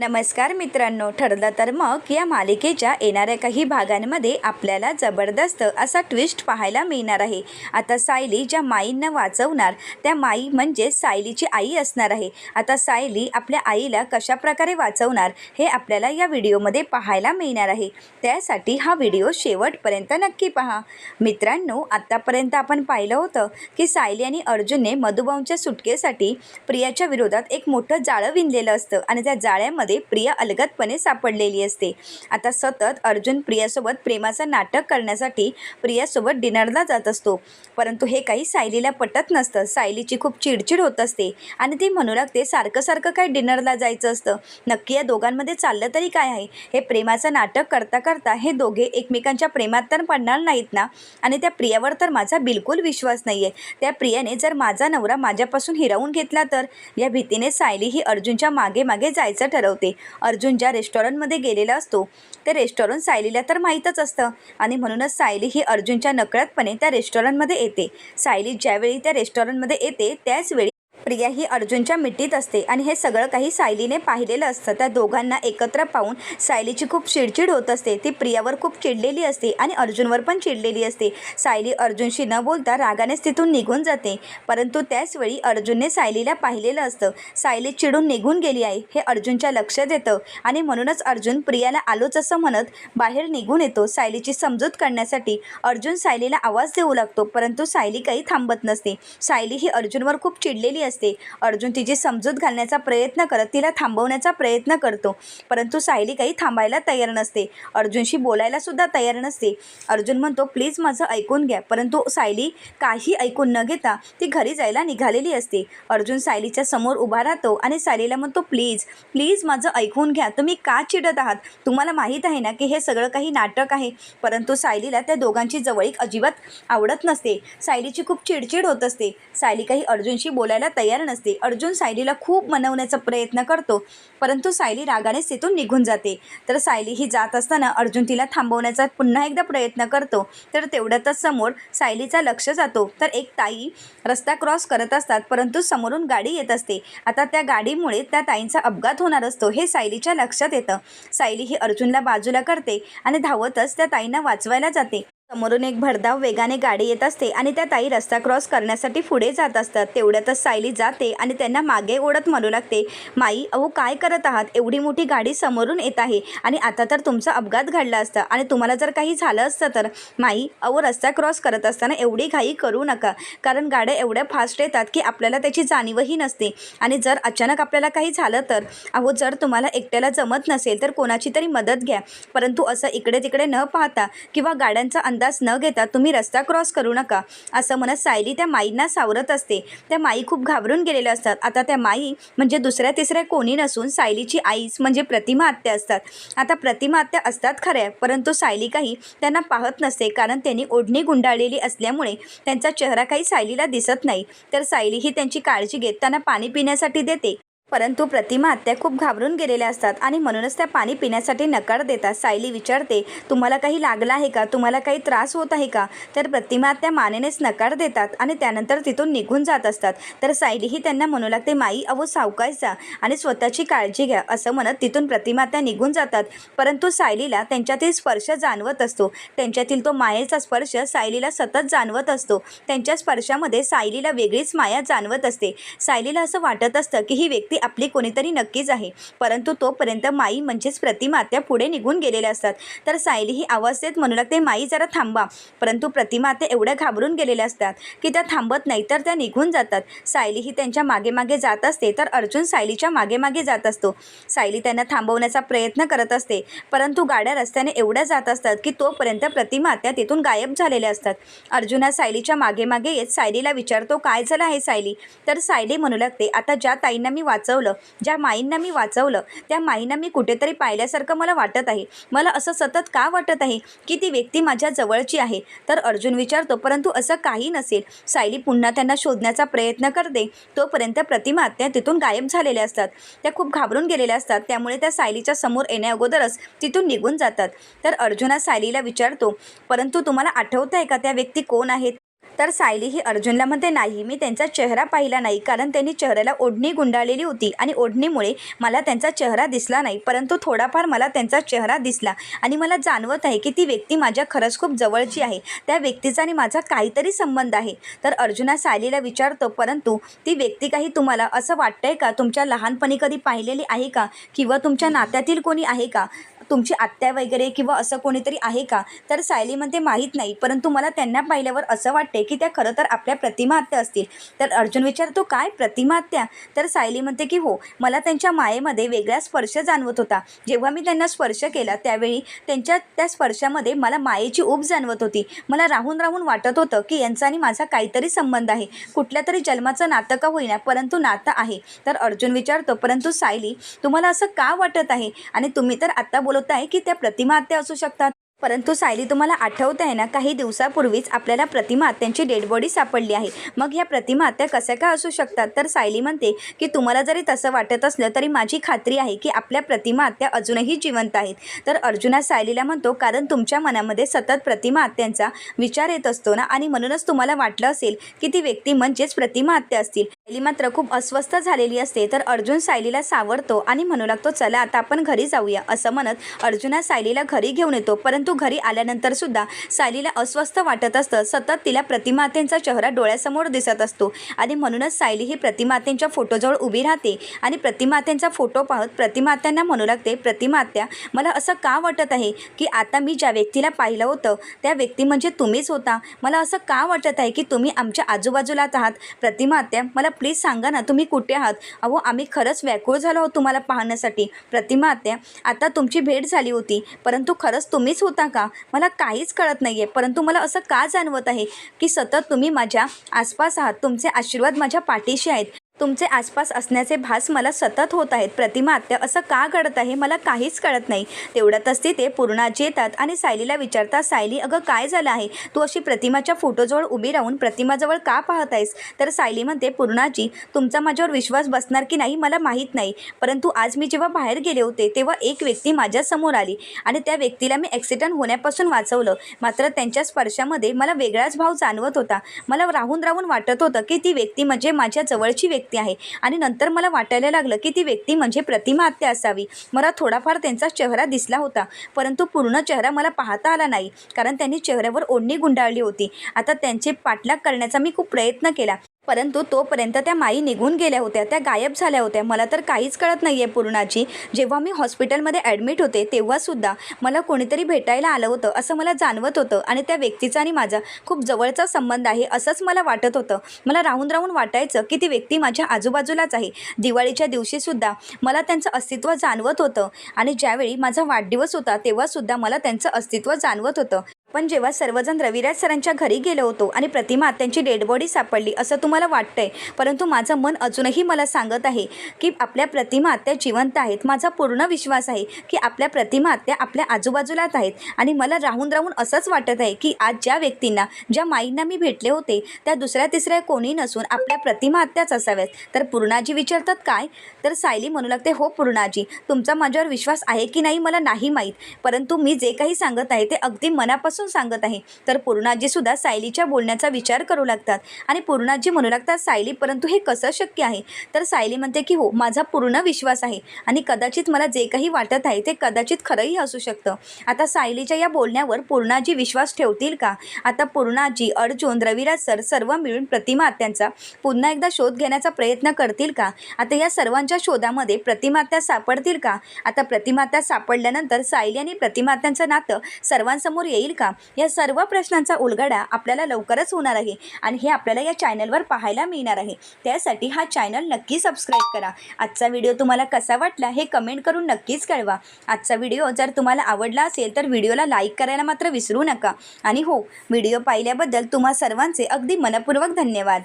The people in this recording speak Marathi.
नमस्कार मित्रांनो ठरलं तर मग या मालिकेच्या येणाऱ्या काही भागांमध्ये आपल्याला जबरदस्त असा ट्विस्ट पाहायला मिळणार आहे. आता सायली ज्या माईंना वाचवणार त्या माई म्हणजे सायलीची आई असणार आहे. आता सायली आपल्या आईला कशाप्रकारे वाचवणार हे आपल्याला या व्हिडिओमध्ये पाहायला मिळणार आहे. त्यासाठी हा व्हिडिओ शेवटपर्यंत नक्की पहा. मित्रांनो आत्तापर्यंत आपण पाहिलं होतं की सायली आणि अर्जुनने मधुबाऊंच्या सुटकेसाठी प्रियाच्या विरोधात एक मोठं जाळं विणलेलं असतं आणि त्या जाळ्यामध्ये प्रिया अलगदपणे सापडलेली असते. आता सतत अर्जुन प्रियासोबत प्रेमाचं नाटक करण्यासाठी प्रियासोबत डिनरला जात असतो. परंतु हे काही सायलीला पटत नसतं. सायलीची खूप चिडचिड होत असते आणि ती म्हणू लागते सारखं सारखं काय डिनरला जायचं असतं? नक्की या दोघांमध्ये चाललं तरी काय आहे? हे प्रेमाचं नाटक करता करता हे दोघे एकमेकांच्या प्रेमात तर पडणार नाहीत ना? आणि त्या प्रियावर तर माझा बिलकुल विश्वास नाही आहे त्या प्रियाने जर माझा नवरा माझ्यापासून हिरावून घेतला तर? या भीतीने सायली ही अर्जुनच्या मागे मागे जायचं ठरवते अर्जुन ज्या रेस्टॉरंटमध्ये गेलेला असतो ते रेस्टॉरंट सायलीला तर माहीतच असतं. आणि म्हणूनच सायली ही अर्जुनच्या नकळतपणे त्या रेस्टॉरंटमध्ये येते. सायली ज्यावेळी त्या रेस्टॉरंटमध्ये येते त्याचवेळी प्रिया ही अर्जुनच्या मिठीत असते आणि हे सगळं काही सायलीने पाहिलेलं असतं. त्या दोघांना एकत्र पाहून सायलीची खूप चिडचिड होत असते. ती प्रियावर खूप चिडलेली असते आणि अर्जुनवर पण चिडलेली असते. सायली अर्जुनशी न बोलता रागानेच तिथून निघून जाते. परंतु त्याचवेळी अर्जुनने सायलीला पाहिलेलं असतं. सायली चिडून निघून गेली आहे. हे अर्जुनच्या लक्षात येतं आणि म्हणूनच अर्जुन प्रियाला आलोच असं म्हणत बाहेर निघून येतो. सायलीची समजूत करण्यासाठी अर्जुन सायलीला आवाज देऊ लागतो. परंतु सायली काही थांबत नसते. सायली ही अर्जुनवर खूप चिडलेली असते. अर्जुन तिची समजूत घालण्याचा प्रयत्न करत तिला थांबवण्याचा प्रयत्न करतो. परंतु सायली काही थांबायला तयार नसते. अर्जुनशी बोलायला सुद्धा तयार नसते. अर्जुन म्हणतो प्लीज माझं ऐकून घ्या. परंतु सायली काही ऐकून न घेता ती घरी जायला निघालेली असते. अर्जुन सायलीच्या समोर उभा राहतो आणि सायलीला म्हणतो प्लीज प्लीज माझं ऐकून घ्या. तुम्ही का चिडत आहात? तुम्हाला माहीत आहे ना की हे सगळं काही नाटक आहे. परंतु सायलीला त्या दोघांची जवळीक अजिबात आवडत नसते. सायलीची खूप चिडचिड होत असते. सायली काही अर्जुनशी बोलायला तयार नसते. अर्जुन सायलीला खूप मनवण्याचा प्रयत्न करतो परंतु सायली रागानेच तिथून निघून जाते. तर सायली ही जात असताना अर्जुन तिला थांबवण्याचा पुन्हा एकदा प्रयत्न करतो. तर तेवढ्यातच समोर सायलीचा लक्ष जातो. तर एक ताई रस्ता क्रॉस करत असतात परंतु समोरून गाडी येत असते. आता त्या गाडीमुळे त्या ताईंचा अपघात होणार असतो हे सायलीच्या लक्षात येतं. सायली ही अर्जुनला बाजूला करते आणि धावतच त्या ताईंना वाचवायला जाते. समोरून एक भरधाव वेगाने गाडी येत असते आणि त्या ताई रस्ता क्रॉस करण्यासाठी पुढे जात असतात. तेवढ्यातच सायली जाते आणि त्यांना मागे ओढत म्हणू लागते माई अहो काय करत आहात? एवढी मोठी गाडी समोरून येत आहे आणि आता तर तुमचा अपघात घडला असता आणि तुम्हाला जर काही झालं असतं तर माई अहो रस्ता क्रॉस करत असताना एवढी घाई करू नका कारण गाड्या एवढ्या फास्ट येतात की आपल्याला त्याची जाणीवही नसते. आणि जर अचानक आपल्याला काही झालं तर अहो जर तुम्हाला एकट्याला जमत नसेल तर कोणाची तरी मदत घ्या परंतु असं इकडे तिकडे न पाहता किंवा गाड्यांचा अंदाज न घेता तुम्ही रस्ता क्रॉस करू नका. असं म्हणत सायली त्या माईंना सावरत असते. त्या माई खूप घाबरून गेलेल्या असतात. आता त्या माई म्हणजे दुसऱ्या तिसऱ्या कोणी नसून सायलीची आईच म्हणजे प्रतिमा आत्या असतात. आता प्रतिमा आत्या असतात खऱ्या परंतु सायली काही त्यांना पाहत नसते. कारण त्यांनी ओढणी गुंडाळलेली असल्यामुळे त्यांचा चेहरा काही सायलीला दिसत नाही. तर सायली ही त्यांची काळजी घेत त्यांना पाणी पिण्यासाठी देते. परंतु प्रतिमा त्या खूप घाबरून गेलेल्या असतात आणि म्हणूनच त्या पाणी पिण्यासाठी नकार देतात. सायली विचारते तुम्हाला काही लागलं आहे का? तुम्हाला काही त्रास होत आहे का? तर प्रतिमा त्या मानेनेच नकार देतात आणि त्यानंतर तिथून निघून जात असतात. तर सायलीही त्यांना म्हणू लागते माई अहो सावकायचा आणि स्वतःची काळजी घ्या असं म्हणत तिथून प्रतिमा त्या निघून जातात. परंतु सायलीला त्यांच्यातील स्पर्श जाणवत असतो. त्यांच्यातील तो मायेचा स्पर्श सायलीला सतत जाणवत असतो. त्यांच्या स्पर्शामध्ये सायलीला वेगळीच माया जाणवत असते. सायलीला असं वाटत असतं की ही व्यक्ती आपली कोणीतरी नक्कीच आहे. परंतु तोपर्यंत माई म्हणजेच प्रतिमा त्या पुढे निघून गेलेल्या असतात. तर सायली ही आवाज देत म्हणू लागते माई जरा थांबा. परंतु प्रतिमा त्या एवढ्या घाबरून गेलेल्या असतात की त्या थांबत नाही तर त्या निघून जातात. सायली ही त्यांच्या मागे मागे जात असते तर अर्जुन सायलीच्या मागे मागे जात असतो. सायली त्यांना थांबवण्याचा प्रयत्न करत असते. परंतु गाड्या रस्त्याने एवढ्या जात असतात की तोपर्यंत प्रतिमा त्या तिथून गायब झालेल्या असतात. अर्जुन हा सायलीच्या मागे मागे येत सायलीला विचारतो काय झालं आहे सायली? तर सायली म्हणू लागते आता ज्या ताईंना मी वाचवलं. ज्या माईंना मी वाचवलं त्या माईंना मी कुठेतरी पाहिल्यासारखं मला वाटत आहे. मला असं सतत का वाटत आहे की ती व्यक्ती माझ्या जवळची आहे? तर अर्जुन विचारतो परंतु असं काही नसेल. सायली पुन्हा त्यांना शोधण्याचा प्रयत्न करते. तोपर्यंत प्रतिमा त्या तिथून गायब झालेल्या असतात. त्या खूप घाबरून गेलेल्या असतात. त्यामुळे त्या सायलीच्या समोर येण्याअगोदरच तिथून निघून जातात. तर अर्जुना सायलीला विचारतो परंतु तुम्हाला आठवतं आहे का त्या व्यक्ती कोण आहेत? तर सायली ही अर्जुनला म्हणते नाही. मी त्यांचा चेहरा पाहिला नाही. कारण त्यांनी चेहऱ्याला ओढणी गुंडाळलेली होती आणि ओढणीमुळे मला त्यांचा चेहरा दिसला नाही. परंतु थोडाफार मला त्यांचा चेहरा दिसला आणि मला जाणवत आहे की ती व्यक्ती माझ्या खरंच खूप जवळची आहे. त्या व्यक्तीचा आणि माझा काहीतरी संबंध आहे. तर अर्जुना सायलीला विचारतो परंतु ती व्यक्ती काही तुम्हाला असं वाटतंय का? तुमच्या लहानपणी कधी पाहिलेली आहे का? किंवा तुमच्या नात्यातील कोणी आहे का? तुमची आत्या वगैरे किंवा असं कोणीतरी आहे का? तर सायली म्हणते माहीत नाही. परंतु मला त्यांना पाहिल्यावर असं वाटते की त्या खरं तर आपल्या प्रतिमा आत्या असतील. तर अर्जुन विचारतो काय प्रतिमा आत्या? तर सायली म्हणते की हो मला त्यांच्या मायेमध्ये वेगळा स्पर्श जाणवत होता. जेव्हा मी त्यांना स्पर्श केला त्यावेळी त्यांच्या त्या स्पर्शामध्ये मला मायेची ऊब जाणवत होती. मला राहून राहून वाटत होतं की यांचा आणि माझा काहीतरी संबंध आहे. कुठल्या तरी जन्माचं नातं का होईना परंतु नातं आहे. तर अर्जुन विचारतो परंतु सायली तुम्हाला असं का वाटत आहे? आणि तुम्ही तर आत्ता बोलत आहे की त्या प्रतिमा आत्या असू शकतात? परंतु सायली तुम्हाला आठवत आहे ना काही दिवसापूर्वीच आपल्याला प्रतिमा आत्यांची डेड बॉडी सापडली आहे. मग ह्या प्रतिमा आत्या कशा का असू शकतात? तर सायली म्हणते की तुम्हाला जरी तसं वाटत असलं तरी माझी खात्री आहे की आपल्या प्रतिमा आत्या अजूनही जिवंत आहेत. तर अर्जुना सायलीला म्हणतो कारण तुमच्या मनामध्ये सतत प्रतिमा आत्यांचा विचार येत असतो ना आणि म्हणूनच तुम्हाला वाटलं असेल की ती व्यक्ती म्हणजेच प्रतिमा आत्या असतील. सायली मात्र खूप अस्वस्थ झालेली असते तर अर्जुन सायलीला सावरतो आणि म्हणू लागतो चला आता आपण घरी जाऊया असं म्हणत अर्जुना सायलीला घरी घेऊन येतो. परंतु घरी आल्यानंतर सुद्धा सायलीला अस्वस्थ वाटत असतं. सतत तिला प्रतिमातेंचा चेहरा डोळ्यासमोर दिसत असतो आणि म्हणूनच सायली ही प्रतिमातेंच्या फोटोजवळ उभी राहते आणि प्रतिमातेंचा फोटो पाहत प्रतिमात्यांना म्हणू लागते प्रतिमात्या मला असं का वाटत आहे की आता मी ज्या व्यक्तीला पाहिलं होतं त्या व्यक्ती म्हणजे तुम्हीच होता. मला असं का वाटत आहे की तुम्ही आमच्या आजूबाजूलाच आहात? प्रतिमात्या मला प्लीज सांगा ना तुम्ही कुठे आहात? अहो आम्ही खरंच व्याकुळ झालो आहोत तुम्हाला पाहण्यासाठी. प्रतिमा आत्या आता तुमची भेट झाली होती. परंतु खरंच तुम्हीच होता का? मला काहीच कळत नाही आहे परंतु मला असं का जाणवत आहे की सतत तुम्ही माझ्या आसपास आहात? तुमचे आशीर्वाद माझ्या पाठीशी आहेत. तुमचे आसपास असण्याचे भास मला सतत होत आहेत. प्रतिमा आत्या असं का घडत आहे मला काहीच कळत नाही. तेवढ्यातच तिथे पूर्णाजी येतात आणि सायलीला विचारतात सायली अगं काय झालं आहे? तू अशी प्रतिमाच्या फोटोजवळ उभी राहून प्रतिमाजवळ का पाहत आहेस तर सायली म्हणते पूर्णाजी तुमचा माझ्यावर विश्वास बसणार की नाही मला माहीत नाही. परंतु आज मी जेव्हा बाहेर गेले होते तेव्हा एक व्यक्ती माझ्यासमोर आली आणि त्या व्यक्तीला मी ॲक्सिडेंट होण्यापासून वाचवलं. मात्र त्यांच्या स्पर्शामध्ये मला वेगळाच भाव जाणवत होता. मला राहून राहून वाटत होतं की ती व्यक्ती म्हणजे माझ्या जवळची व्यक्ती आहे. आणि नंतर मला वाटायला लागलं की ती व्यक्ती म्हणजे प्रतिमा आत्या असावी. मला थोडाफार त्यांचा चेहरा दिसला होता. परंतु पूर्ण चेहरा मला पाहता आला नाही. कारण त्यांनी चेहऱ्यावर ओढणी गुंडाळली होती. आता त्यांचे पाठलाग करण्याचा मी खूप प्रयत्न केला. परंतु तोपर्यंत त्या माई निघून गेल्या होत्या त्या गायब झाल्या होत्या. मला तर काहीच कळत नाही आहे पूर्णाची जेव्हा मी हॉस्पिटलमध्ये ॲडमिट होते तेव्हासुद्धा मला कोणीतरी भेटायला आलं होतं असं मला जाणवत होतं आणि त्या व्यक्तीचा आणि माझा खूप जवळचा संबंध आहे असंच मला वाटत होतं. मला राहून राहून वाटायचं की ती व्यक्ती माझ्या आजूबाजूलाच आहे. दिवाळीच्या दिवशीसुद्धा मला त्यांचं अस्तित्व जाणवत होतं आणि ज्यावेळी माझा वाढदिवस होता तेव्हासुद्धा मला त्यांचं अस्तित्व जाणवत होतं. पण जेव्हा सर्वजण रविराज सरांच्या घरी गेलो होतो आणि प्रतिमा त्यांची डेड बॉडी सापडली असं तुम्हाला वाटतंय? परंतु माझं मन अजूनही मला सांगत आहे की आपल्या प्रतिमा आत्या जिवंत आहेत. माझा पूर्ण विश्वास आहे की आपल्या प्रतिमा आत्या आपल्या आजूबाजूलाच आहेत. आणि मला राहून राहून असंच वाटत आहे की आज ज्या व्यक्तींना ज्या माईंना मी भेटले होते त्या दुसऱ्या तिसऱ्या कोणी नसून आपल्या प्रतिमा आत्याच असाव्यात. तर पूर्णाजी विचारतात काय? तर सायली म्हणू लागते हो पूर्णाजी तुमचा माझ्यावर विश्वास आहे की नाही मला नाही माहीत. परंतु मी जे काही सांगत आहे ते अगदी मनापासून सांगत आहे. तर पूर्णाजी सुद्धा सायलीच्या बोलण्याचा विचार करू लागतात. आणि पूर्णाजी म्हणू लागतात सायली परंतु हे कसं शक्य आहे? तर सायली म्हणते की हो माझा पूर्ण विश्वास आहे आणि कदाचित मला जे काही वाटत आहे ते कदाचित खरंही असू शकतं. आता सायलीच्या या बोलण्यावर पूर्णाजी विश्वास ठेवतील का? आता पूर्णाजी अर्जुन रविराज सर सर्व मिळून प्रतिमा आत्यांचा पुन्हा एकदा शोध घेण्याचा प्रयत्न करतील का? आता या सर्वांच्या शोधामध्ये प्रतिमात्या सापडतील का? आता प्रतिमात्या सापडल्यानंतर सायली आणि प्रतिमात्यांचं नातं सर्वांसमोर येईल का? का या सर्व प्रश्नांचा उलगडा आपल्याला लवकरच होणार आहे आणि हे आपल्याला या चॅनलवर पाहायला मिळणार आहे. त्यासाठी हा चॅनल नक्की सबस्क्राईब करा. आजचा व्हिडिओ तुम्हाला कसा वाटला हे कमेंट करून नक्कीच कळवा. आजचा व्हिडिओ जर तुम्हाला आवडला असेल तर व्हिडिओला लाईक करायला मात्र विसरू नका. आणि हो व्हिडिओ पाहिल्याबद्दल तुम्हा सर्वांचे अगदी मनपूर्वक धन्यवाद.